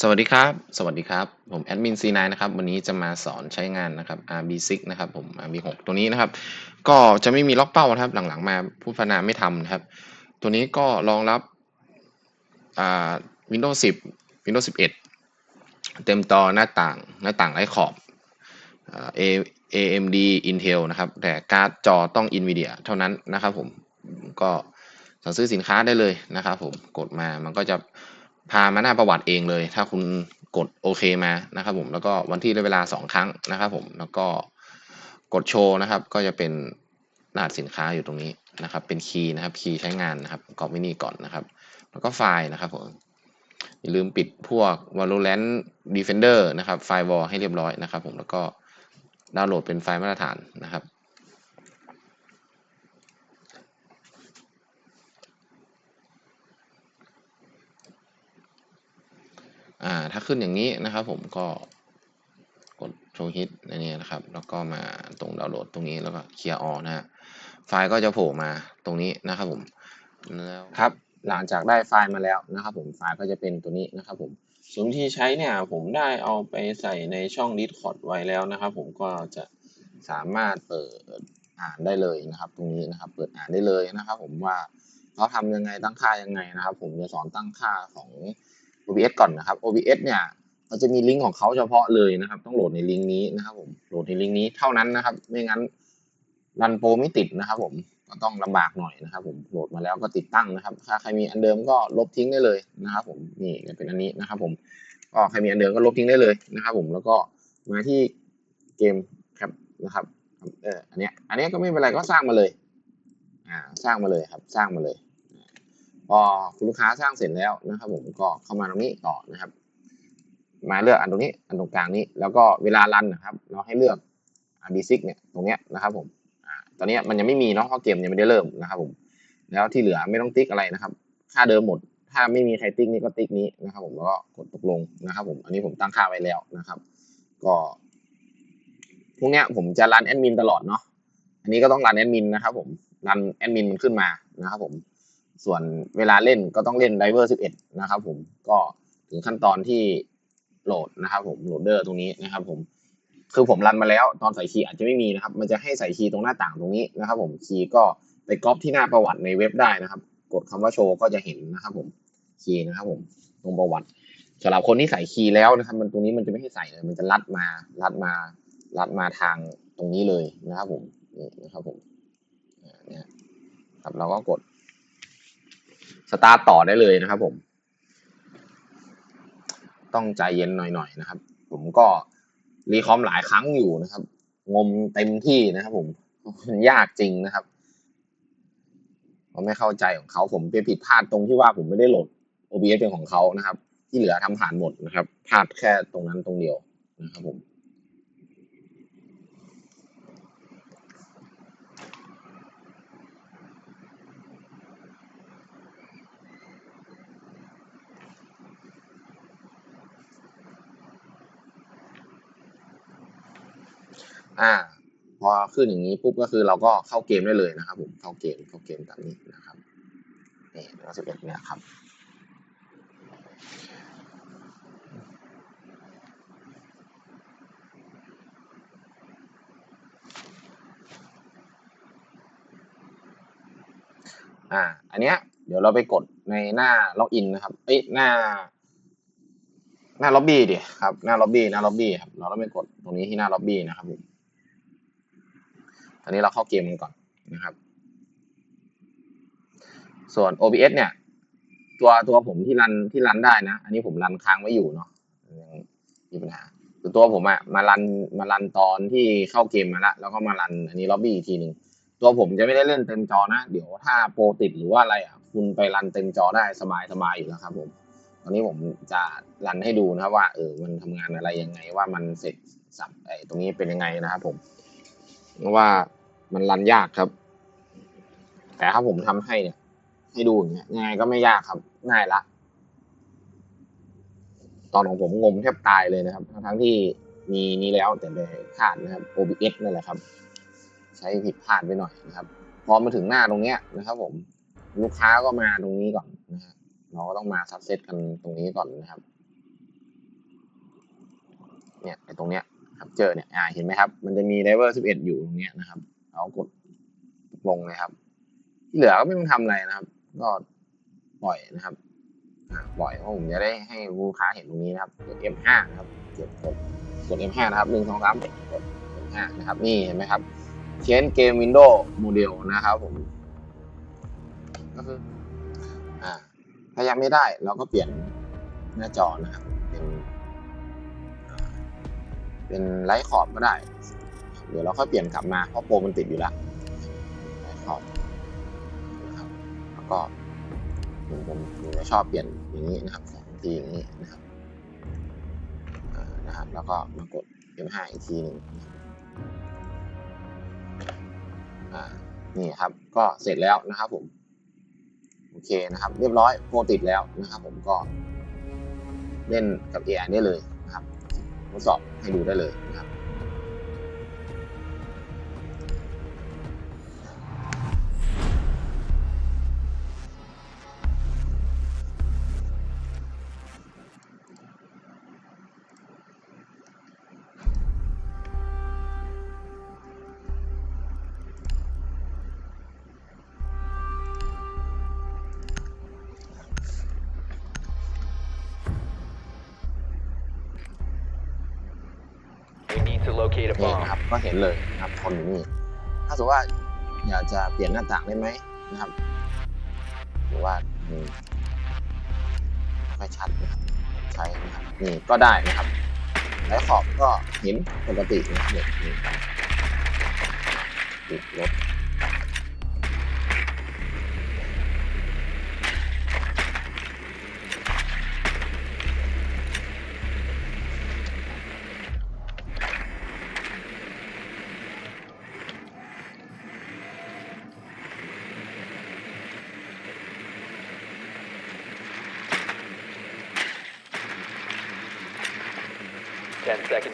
สวัสดีครับ สวัสดีครับ ผมแอดมิน C9 นะครับ วันนี้จะมาสอนใช้งานนะครับ RB6 นะครับผม RB6 ตัวนี้นะครับ ก็จะไม่มีล็อกเป้านะครับ หลังๆ มาผู้พัฒนาไม่ทำนะครับ ตัวนี้ก็รองรับอ่า Windows 10 Windows 11 เต็มจอหน้าต่าง หน้าต่างไร้ขอบอ่า A AMD Intel นะครับ แต่การ์ดจอต้อง Nvidia เท่านั้นนะครับผม ก็สั่งซื้อสินค้าได้เลยนะครับผม กดมา มันก็จะ พามาหน้าประวัติเองเลย ถ้าคุณกดโอเคมานะครับผมแล้วก็วันที่และเวลา 2 ครั้งนะครับผมแล้วก็กดโชว์นะครับ ก็จะเป็นรหัสสินค้าอยู่ตรงนี้นะครับ เป็นคีย์นะครับคีย์ใช้งานนะครับกรอบไว้นี่ก่อนนะครับ แล้วก็ไฟล์นะครับผมอย่าลืมปิดพวก Valorant Defender นะครับไฟล์ wall ให้เรียบร้อยนะครับ ผมแล้วก็ดาวน์โหลดเป็นไฟล์มาตรฐานนะครับ อ่าถ้าขึ้นอย่างนี้นะครับผมก็กดโชว์ฮิตอันนี้นะครับ แล้วก็มาตรงดาวน์โหลดตรงนี้แล้วก็เคลียร์ออนะฮะไฟล์ก็จะโผล่มาตรงนี้นะครับผมแล้วครับหลังจากได้ไฟล์มาแล้วนะครับผมไฟล์ก็จะเป็นตัวนี้นะครับผมส่วนวิธีใช้เนี่ยผมได้เอาไปใส่ในช่อง Discord ไว้แล้วนะครับ ผมก็จะสามารถเปิดอ่านได้เลยนะครับ ตรงนี้นะครับ เปิดอ่านได้เลยนะครับ ผมว่าเขาทำยังไงตั้งค่ายังไงนะครับ ผมจะสอนตั้งค่าของ OBS ก่อนนะครับ OBS เนี่ยมันจะมีลิงก์ของเขาเฉพาะเลยนะครับ ต้องโหลดในลิงก์นี้นะครับ ผมโหลดในลิงก์นี้เท่านั้นนะครับ ไม่งั้นรันโปรไม่ติดนะครับ ผมก็ต้องลำบากหน่อยนะครับ ผมโหลดมาแล้วก็ติดตั้งนะครับ ถ้าใครมีอันเดิมก็ลบทิ้งได้เลยนะครับ ผมนี่เป็นอันนี้นะครับ ผมก็ใครมีอันเดิมก็ลบทิ้งได้เลยนะครับ ผมแล้วก็มาที่เกมครับนะครับเอออันเนี้ยอันเนี้ยก็ไม่เป็นไรก็สร้างมาเลย อ่า สร้างมาเลยครับ สร้างมาเลย พอคุณลูกค้าสร้างเสร็จแล้วนะครับ ผมก็เข้ามาตรงนี้ต่อนะครับ มาเลือกอันตรงนี้อันตรงกลางนี้ แล้วก็เวลารันนะครับ เราให้เลือก RB6 เนี่ยตรงเนี้ยนะครับ ผมอ่าตอนนี้มันยังไม่มีเนาะเพราะเกมยังไม่ได้เริ่มนะครับ ผม แล้วที่เหลือไม่ต้องติ๊กอะไรนะครับ ค่าเดิมหมด ถ้าไม่มีใครติ๊กนี่ก็ติ๊กนี้นะครับ ผมแล้วก็กดตกลงนะครับ ผมอันนี้ผมตั้งค่าไว้แล้วนะครับ ก็พวกเนี้ยผมจะรันแอดมินตลอดเนาะอันนี้ก็ต้องรันแอดมินนะครับ ผมรันแอดมินมันขึ้นมานะครับ ผม ส่วนเวลาเล่นก็ต้องเล่น Diver 11 นะครับผมก็ถึงขั้นตอนที่โหลดนะครับผมโหลดเดอร์ตรงนี้นะครับผมคือผมรันมาแล้วตอนใส่คีย์อาจจะไม่มีนะครับ มันจะให้ใส่คีย์ตรงหน้าต่างตรงนี้นะครับ ผมคีย์ก็ไปก๊อปที่หน้าประวัติในเว็บได้นะครับ กดคำว่าโชว์ก็จะเห็นนะครับ ผมคีย์นะครับผมตรงประวัติสำหรับคนที่ใส่คีย์แล้วนะครับ มันตรงนี้มันจะไม่ให้ใส่เลย มันจะลัดมาลัดมาลัดมาทางตรงนี้เลยนะครับ ผมนี่นะครับผมเนี่ยครับเราก็กด สตาร์ทต่อได้เลยนะครับ ผม ต้องใจเย็นหน่อยๆนะครับ ผมก็รีคอมหลายครั้งอยู่นะครับ งมเต็มที่นะครับ ผมมันยากจริงนะครับผมไม่เข้าใจของเขา ผมไปผิดพลาดตรงที่ว่าผมไม่ได้โหลด OBS เป็นของเขานะครับ ที่เหลือทำผ่านหมดนะครับพลาดแค่ตรงนั้นตรงเดียวนะครับผม อ่าพอขึ้นอย่างนี้ปุ๊บก็คือเราก็เข้าเกมได้เลยนะครับ ผมเข้าเกมเข้าเกมตามนี้นะครับนี่ร้อยสิบเอ็ดเนี่ยครับอ่า อันเนี้ยเดี๋ยวเราไปกดในหน้าล็อกอินนะครับเอ้ยหน้า หน้าล็อบบี้ดิครับ หน้าล็อบบี้หน้าล็อบบี้ครับ เราต้องไปกดตรงนี้ที่หน้าล็อบบี้นะครับผม ตอนนี้เราเข้าเกมกันก่อนนะครับ ส่วน OBS เนี่ย ตัวตัวผมที่รันที่รันได้นะ อันนี้ผมรันค้างไว้อยู่เนาะยังมีปัญหาคือตัวผมอะมารันมารันตอนที่เข้าเกมมาละแล้วก็มารันอันนี้ล็อบบี้อีกทีหนึ่งตัวผมจะไม่ได้เล่นเต็มจอนะ เดี๋ยวถ้าโปรติดหรือว่าอะไรอะคุณไปรันเต็มจอได้สบายสบายอยู่แล้วครับผม ตอนนี้ผมจะรันให้ดูนะครับว่าเออมันทำงานอะไรยังไงว่ามันเสร็จสับไอ้ตรงนี้เป็นยังไงนะครับผมเพราะว่า มันรันยากครับ แต่ถ้าผมทำให้เนี่ย ให้ดูอย่างเงี้ยยังไงก็ไม่ยากครับ ง่ายละ ตอนของผมงมแทบตายเลยนะครับ ทั้งๆที่มีนี้แล้วแต่ไปพลาดนะครับ OBS นั่นแหละครับ ใช้ผิดพลาดไปหน่อยนะครับ พอมาถึงหน้าตรงเนี้ยนะครับ ผมลูกค้าก็มาตรงนี้ก่อนนะฮะเราก็ต้องมาซับเซตกันตรงนี้ก่อนนะครับ เนี่ยไอ้ตรงเนี้ยครับเจอเนี่ยอ่าเห็นไหมครับ มันจะมีไดเวอร์สิบเอ็ดอยู่ตรงเนี้ยนะครับ เรากดลงเลยครับ ที่เหลือก็ไม่ต้องทำอะไรนะครับ ก็ปล่อยนะครับปล่อยเพราะผมจะได้ให้ลูกค้าเห็นตรงนี้นะครับ กด F5 นะครับกดกดกด F5 นะครับหนึ่งสองสามกด F5 นะครับ นี่เห็นไหมครับเชนเกมวินโดว์โมเดลนะครับผมก็คืออ่าถ้ายังไม่ได้เราก็เปลี่ยนหน้าจอนะครับ เป็น เป็นไลท์ขอบก็ได้ เดี๋ยวเราค่อยเปลี่ยนกลับมาเพราะโปรมันติดอยู่แล้วไลท์ขอบนะครับแล้วก็ผมผมผมจะชอบเปลี่ยนอย่างนี้นะครับสองทีอย่างนี้นะครับนะครับ แล้วก็มากด F5 อีกทีหนึ่งอ่านี่ครับ ก็เสร็จแล้วนะครับผม โอเคนะครับ เรียบร้อยโปรติดแล้วนะครับ ผมก็ เล่นกับ AI ได้เลยนะครับทดสอบให้ดูได้เลยนะครับ locate a นี่ bomb. นะครับก็เห็นเลยนะครับคนอยู่นี่ถ้าสมมติว่าอยากจะเปลี่ยนหน้าต่างได้ไหมนะครับหรือว่าอืมไม่ค่อยชัดนะครับใช้นะครับนี่ก็ได้นะครับและขอบก็เห็นปกตินะครับเนี่ยนี่ติดรถ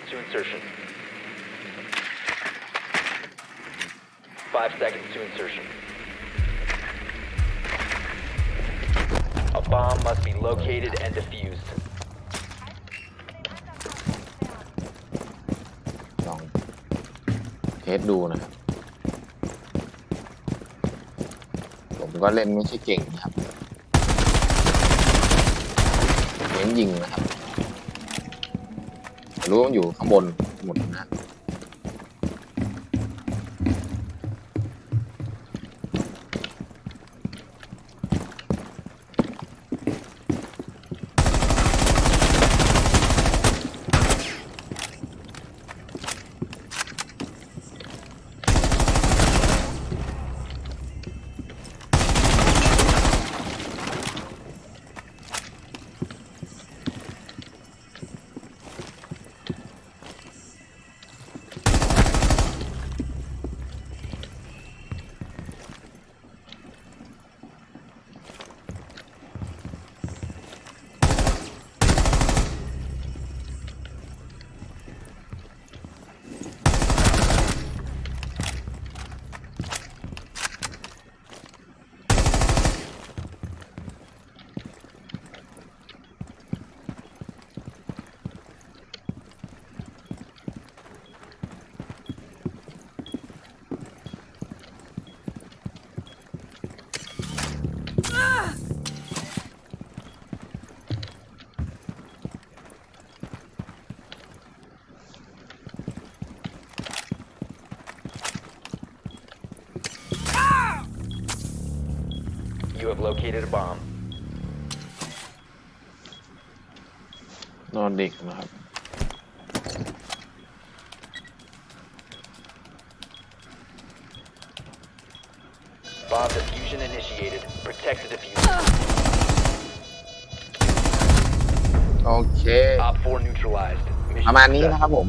to insertion. Five seconds to insertion. A bomb must be located and defused. ลองเทสดูนะครับ ผมก็เล่นไม่ใช่เก่งนะครับเน้นยิงนะครับแต่ รู้ว่ามันอยู่ข้างบนหมดนะ You have located a bomb. นอนเด็กนะครับ Bomb diffusion initiated. Protect the diffuser. โอเค Op 4 neutralized. Mission ประมาณนี้ successful. นะครับผม